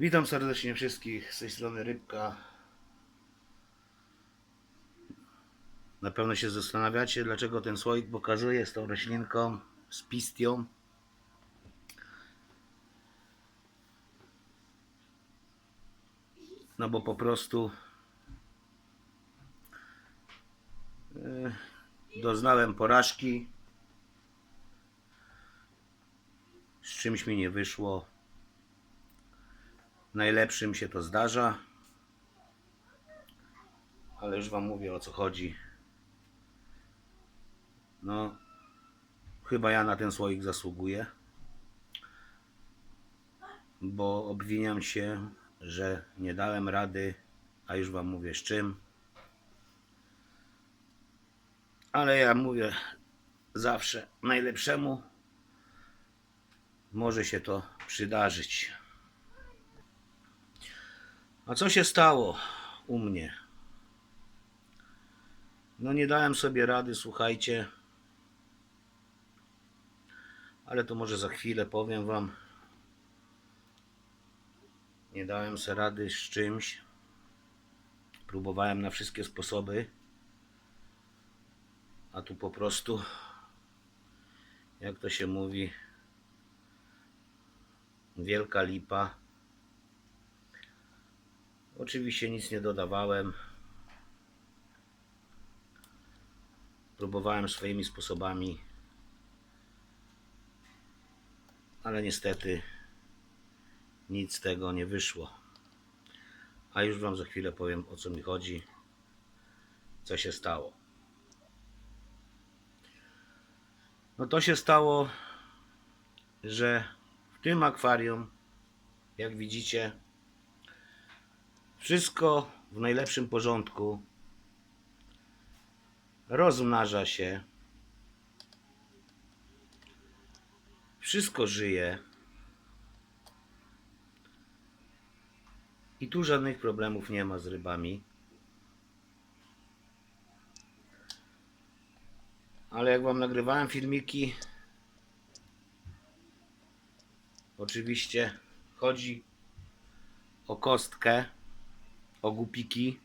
Witam serdecznie wszystkich z tej strony Rybka. Na pewno się zastanawiacie, dlaczego ten słoik pokazuje z tą roślinką, z pistią. No bo po prostu e, doznałem porażki. Z czymś mi nie wyszło. Najlepszym się to zdarza. Ale już Wam mówię o co chodzi. No, chyba ja na ten słoik zasługuję. Bo obwiniam się, że nie dałem rady, a już Wam mówię z czym. Ale ja mówię zawsze najlepszemu może się to przydarzyć. A co się stało u mnie? No nie dałem sobie rady, słuchajcie. Ale to może za chwilę powiem wam. Nie dałem sobie rady z czymś. Próbowałem na wszystkie sposoby. A tu po prostu, jak to się mówi, wielka lipa. Oczywiście nic nie dodawałem. Próbowałem swoimi sposobami, ale niestety nic z tego nie wyszło. A już Wam za chwilę powiem o co mi chodzi, co się stało. No to się stało, że w tym akwarium, jak widzicie, wszystko w najlepszym porządku. Rozmnaża się. Wszystko żyje. I tu żadnych problemów nie ma z rybami. Ale jak wam nagrywałem filmiki, oczywiście chodzi o kostkę o gupiki.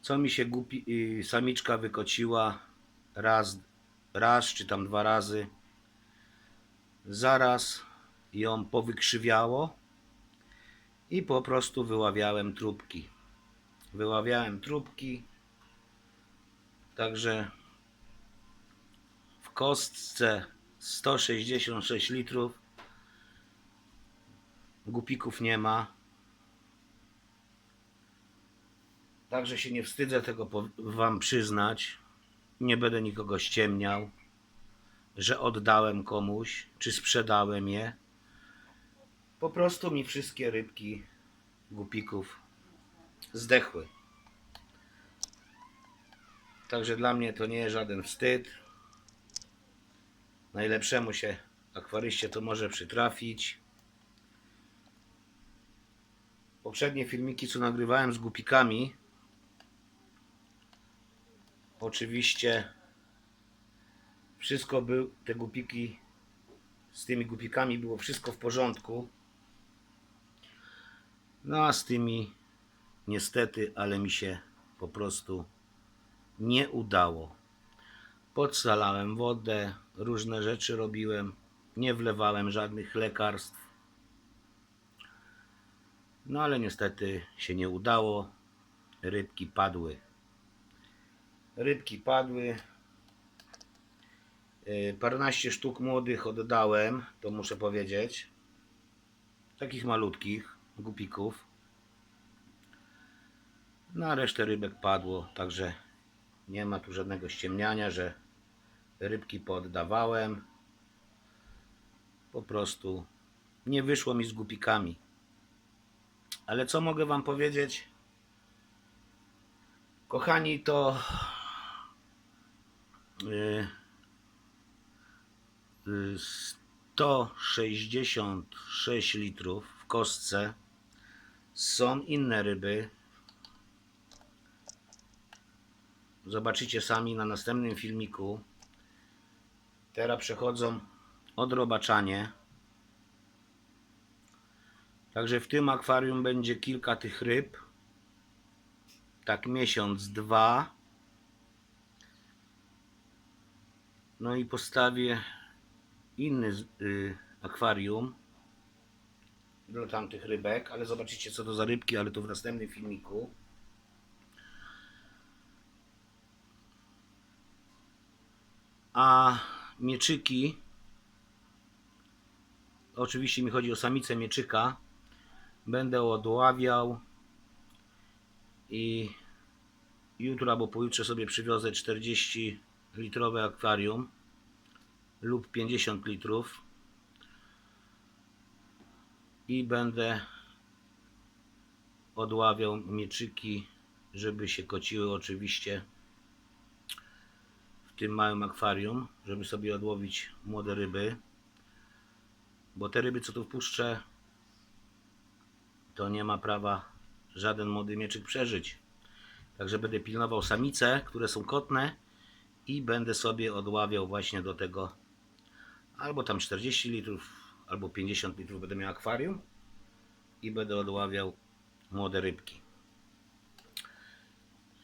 Co mi się gupi, y, samiczka wykociła raz, raz czy tam dwa razy. Zaraz ją powykrzywiało i po prostu wyławiałem trubki. Wyławiałem trubki. Także w kostce 166 litrów gupików nie ma. Także się nie wstydzę tego wam przyznać. Nie będę nikogo ściemniał, że oddałem komuś, czy sprzedałem je. Po prostu mi wszystkie rybki gupików zdechły. Także dla mnie to nie jest żaden wstyd. Najlepszemu się akwaryście to może przytrafić. Poprzednie filmiki, co nagrywałem z gupikami, Oczywiście wszystko był, te gupiki, z tymi gupikami było wszystko w porządku. No a z tymi niestety, ale mi się po prostu nie udało. Podsalałem wodę, różne rzeczy robiłem, nie wlewałem żadnych lekarstw. No ale niestety się nie udało. Rybki padły. Rybki padły. Yy, Paręnaście sztuk młodych oddałem, to muszę powiedzieć. Takich malutkich gupików. Na resztę rybek padło, także nie ma tu żadnego ściemniania, że rybki poddawałem. Po prostu nie wyszło mi z gupikami. Ale co mogę Wam powiedzieć? Kochani, to 166 litrów w kostce. Są inne ryby. Zobaczycie sami na następnym filmiku. Teraz przechodzą odrobaczanie. Także w tym akwarium będzie kilka tych ryb. Tak miesiąc, dwa. No i postawię inny y, akwarium. Dla tamtych rybek, ale zobaczycie co to za rybki, ale to w następnym filmiku. A mieczyki, oczywiście mi chodzi o samicę mieczyka, będę odławiał i jutro albo pojutrze sobie przywiozę 40 litrowe akwarium lub 50 litrów i będę odławiał mieczyki, żeby się kociły oczywiście w tym małym akwarium, żeby sobie odłowić młode ryby. Bo te ryby, co tu wpuszczę, to nie ma prawa żaden młody mieczyk przeżyć. Także będę pilnował samice, które są kotne i będę sobie odławiał właśnie do tego albo tam 40 litrów, albo 50 litrów będę miał akwarium i będę odławiał młode rybki.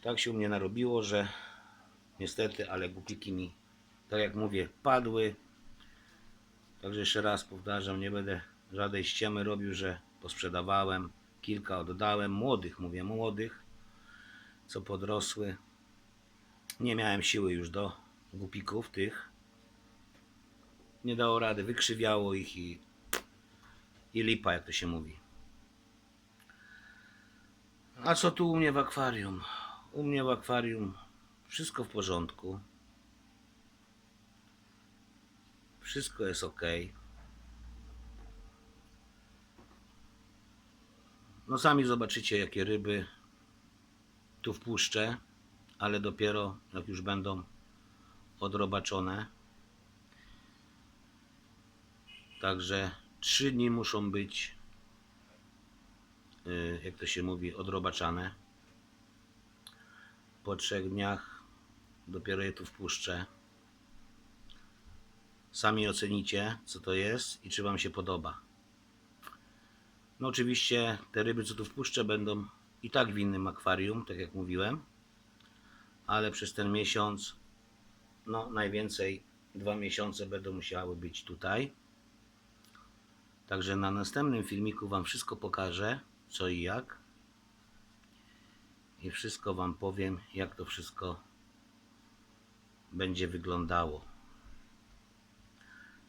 Tak się u mnie narobiło, że niestety, ale głupiki mi, tak jak mówię, padły. Także jeszcze raz powtarzam, nie będę żadnej ściemy robił, że posprzedawałem. Kilka oddałem, młodych, mówię młodych, co podrosły. Nie miałem siły już do głupików tych. Nie dało rady, wykrzywiało ich i, i lipa, jak to się mówi. A co tu u mnie w akwarium? U mnie w akwarium wszystko w porządku. Wszystko jest ok. No sami zobaczycie jakie ryby tu wpuszczę, ale dopiero jak już będą odrobaczone. Także trzy dni muszą być, y, jak to się mówi, odrobaczane. Po trzech dniach dopiero je tu wpuszczę. Sami ocenicie, co to jest i czy Wam się podoba. No oczywiście te ryby, co tu wpuszczę, będą i tak w innym akwarium, tak jak mówiłem. Ale przez ten miesiąc, no najwięcej dwa miesiące będą musiały być tutaj. Także na następnym filmiku Wam wszystko pokażę, co i jak. I wszystko Wam powiem, jak to wszystko będzie wyglądało.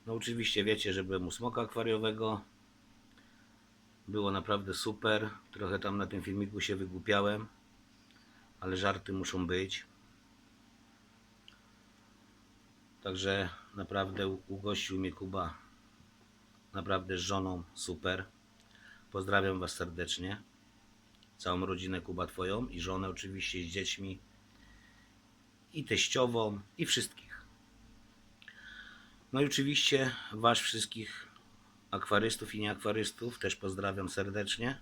No oczywiście wiecie, że byłem u smoka akwariowego. Było naprawdę super. Trochę tam na tym filmiku się wygłupiałem, ale żarty muszą być. Także naprawdę ugościł mnie Kuba naprawdę z żoną super. Pozdrawiam Was serdecznie. Całą rodzinę Kuba Twoją i żonę oczywiście z dziećmi i teściową i wszystkich. No i oczywiście Was wszystkich akwarystów i nieakwarystów też pozdrawiam serdecznie.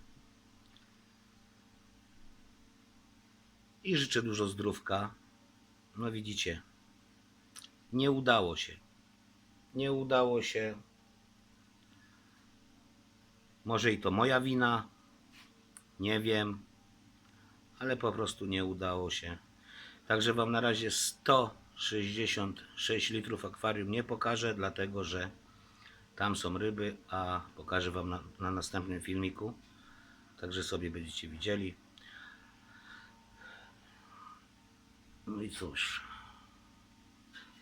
I życzę dużo zdrówka. No widzicie, nie udało się. Nie udało się. Może i to moja wina. Nie wiem. Ale po prostu nie udało się. Także Wam na razie 166 litrów akwarium nie pokażę, dlatego że tam są ryby, a pokażę Wam na, na następnym filmiku. Także sobie będziecie widzieli. No i cóż.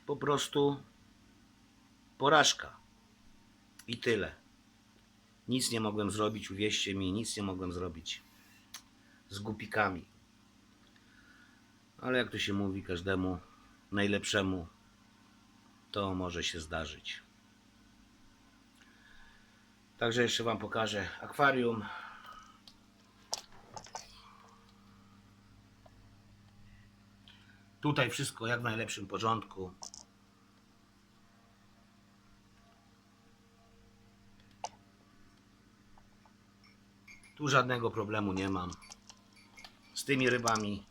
Po prostu porażka. I tyle. Nic nie mogłem zrobić, uwierzcie mi, nic nie mogłem zrobić z głupikami. Ale jak to się mówi, każdemu najlepszemu to może się zdarzyć. Także jeszcze Wam pokażę akwarium. Tutaj wszystko jak w najlepszym porządku. Tu żadnego problemu nie mam z tymi rybami.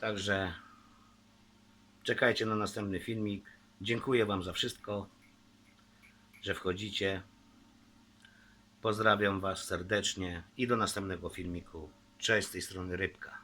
Także czekajcie na następny filmik. Dziękuję Wam za wszystko, że wchodzicie. Pozdrawiam Was serdecznie i do następnego filmiku. Cześć z tej strony Rybka.